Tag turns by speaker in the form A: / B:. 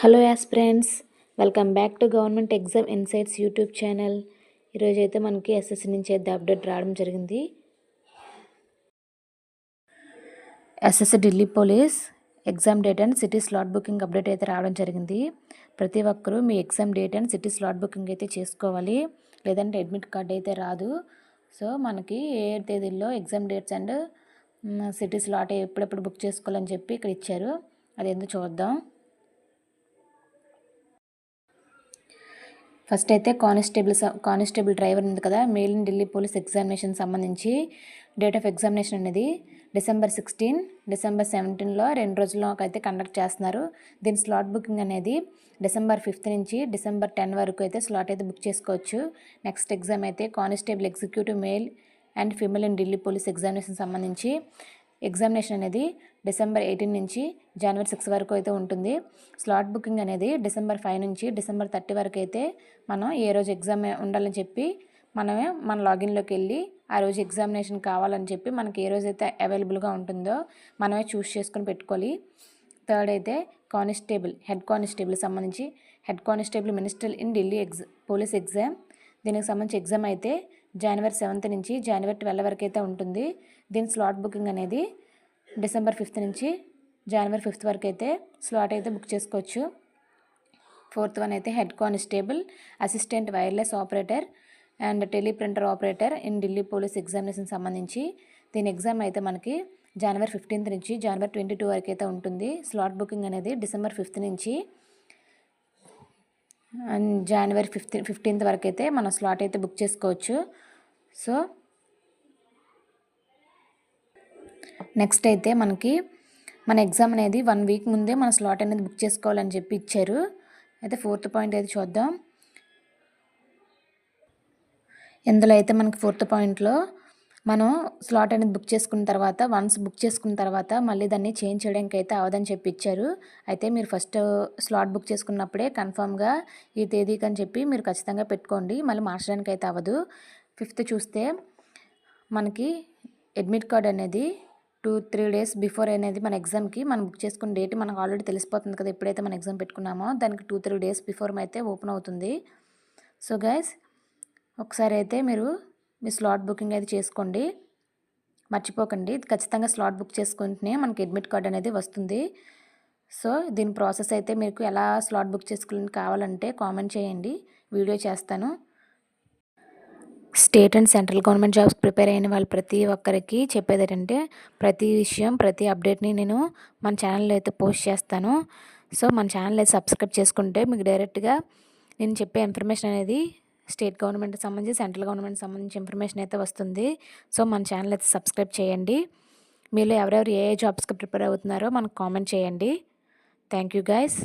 A: Hello as friends welcome back to government exam insights YouTube channel ఈరోజు అయితే మనకి SSC నుంచి అయితే అప్డేట్ రావడం జరిగింది. SSC Delhi police exam date and city slot booking update అయితే రావడం జరిగింది. ప్రతి ఒక్కరూ మీ exam date and city slot booking అయితే చేసుకోవాలి. లేదంటే అడ్మిట్ కార్డ్ అయితే రాదు. సో మనకి ఏ తేదీల్లో exam dates and city slot ఎప్పుడెప్పుడు బుక్ చేసుకోవాలని చెప్పి ఇక్కడ ఇచ్చారు. అది ఎందుకు చూద్దాం. ఫస్ట్ అయితే కానిస్టేబుల్ కానిస్టేబుల్ డ్రైవర్ ఉంది కదా male in Delhi police examination సంబంధించి డేట్ ఆఫ్ ఎగ్జామినేషన్ అనేది డిసెంబర్ సిక్స్టీన్ డిసెంబర్ సెవెంటీన్లో రెండు రోజుల్లో అయితే కండక్ట్ చేస్తున్నారు. దీని స్లాట్ బుకింగ్ అనేది డిసెంబర్ ఫిఫ్త్ నుంచి డిసెంబర్ టెన్ వరకు అయితే స్లాట్ అయితే బుక్ చేసుకోవచ్చు. నెక్స్ట్ ఎగ్జామ్ అయితే constable executive male and female in Delhi police examination సంబంధించి ఎగ్జామినేషన్ అనేది డిసెంబర్ ఎయిటీన్ నుంచి జనవరి సిక్స్ వరకు అయితే ఉంటుంది. స్లాట్ బుకింగ్ అనేది డిసెంబర్ ఫైవ్ నుంచి డిసెంబర్ థర్టీ వరకు అయితే మనం ఏ రోజు ఎగ్జామ్ ఉండాలని చెప్పి మనమే మన లాగిన్లోకి వెళ్ళి ఆ రోజు ఎగ్జామినేషన్ కావాలని చెప్పి మనకి ఏ రోజు అయితే అవైలబుల్గా ఉంటుందో మనమే చూస్ చేసుకొని పెట్టుకోవాలి. థర్డ్ అయితే కానిస్టేబుల్ హెడ్ కానిస్టేబుల్ సంబంధించి head constable minister in Delhi ఎగ్జా police exam. దీనికి సంబంధించి ఎగ్జామ్ అయితే జనవరి సెవెంత్ నుంచి జనవరి ట్వెల్వ్ వరకు అయితే ఉంటుంది. దీని స్లాట్ బుకింగ్ అనేది డిసెంబర్ ఫిఫ్త్ నుంచి జనవరి ఫిఫ్త్ వరకు అయితే స్లాట్ అయితే బుక్ చేసుకోవచ్చు. ఫోర్త్ వన్ అయితే head constable assistant wireless operator and teleprinter operator in Delhi police examination సంబంధించి. దీని ఎగ్జామ్ అయితే మనకి జనవరి ఫిఫ్టీన్త్ నుంచి జనవరి ట్వంటీ టూ వరకు అయితే ఉంటుంది. స్లాట్ బుకింగ్ అనేది డిసెంబర్ ఫిఫ్త్ నుంచి అండ్ జనవరి ఫిఫ్టీన్ ఫిఫ్టీన్త్ వరకు అయితే మనం స్లాట్ అయితే బుక్ చేసుకోవచ్చు. సో నెక్స్ట్ అయితే మనకి మన ఎగ్జామ్ అనేది వన్ వీక్ ముందే మన స్లాట్ అనేది బుక్ చేసుకోవాలని చెప్పి ఇచ్చారు. అయితే ఫోర్త్ పాయింట్ అయితే చూద్దాం. ఇందులో అయితే మనకి ఫోర్త్ పాయింట్లో మనం స్లాట్ అనేది బుక్ చేసుకున్న తర్వాత వన్స్ బుక్ చేసుకున్న తర్వాత మళ్ళీ దాన్ని చేంజ్ చేయడానికి అయితే అవదని చెప్పి ఇచ్చారు. అయితే మీరు ఫస్ట్ స్లాట్ బుక్ చేసుకున్నప్పుడే కన్ఫామ్గా ఈ తేదీకి అని చెప్పి మీరు ఖచ్చితంగా పెట్టుకోండి. మళ్ళీ మార్చడానికి అయితే అవ్వదు. ఫిఫ్త్ చూస్తే మనకి అడ్మిట్ కార్డ్ అనేది టూ త్రీ డేస్ బిఫోర్ అనేది మన ఎగ్జామ్కి మనం బుక్ చేసుకున్న డేట్ మనకు ఆల్రెడీ తెలిసిపోతుంది కదా ఎప్పుడైతే మన ఎగ్జామ్ పెట్టుకున్నామో దానికి టూ త్రీ డేస్ బిఫోర్ అయితే ఓపెన్ అవుతుంది. సో గైస్ ఒకసారి అయితే మీరు మీ స్లాట్ బుకింగ్ అయితే చేసుకోండి. మర్చిపోకండి. ఖచ్చితంగా స్లాట్ బుక్ చేసుకుంటేనే మనకి అడ్మిట్ కార్డ్ అనేది వస్తుంది. సో దీని ప్రాసెస్ అయితే మీకు ఎలా స్లాట్ బుక్ చేసుకోవాలని కావాలంటే కామెంట్ చేయండి. వీడియో చేస్తాను. State and central government jobs prepare అయిన వాళ్ళు ప్రతి ఒక్కరికి చెప్పేది ఏంటంటే ప్రతి విషయం ప్రతి అప్డేట్ని నేను మన ఛానల్లో అయితే పోస్ట్ చేస్తాను. సో మన ఛానల్ అయితే సబ్స్క్రైబ్ చేసుకుంటే మీకు డైరెక్ట్గా నేను చెప్పే ఇన్ఫర్మేషన్ అనేది స్టేట్ గవర్నమెంట్కి సంబంధించి సెంట్రల్ గవర్నమెంట్ సంబంధించి ఇన్ఫర్మేషన్ అయితే వస్తుంది. సో మన ఛానల్ అయితే సబ్స్క్రైబ్ చేయండి. మీలో ఎవరెవరు ఏ ఏ జాబ్స్కి ప్రిపేర్ అవుతున్నారో మనకు కామెంట్ చేయండి. Thank you guys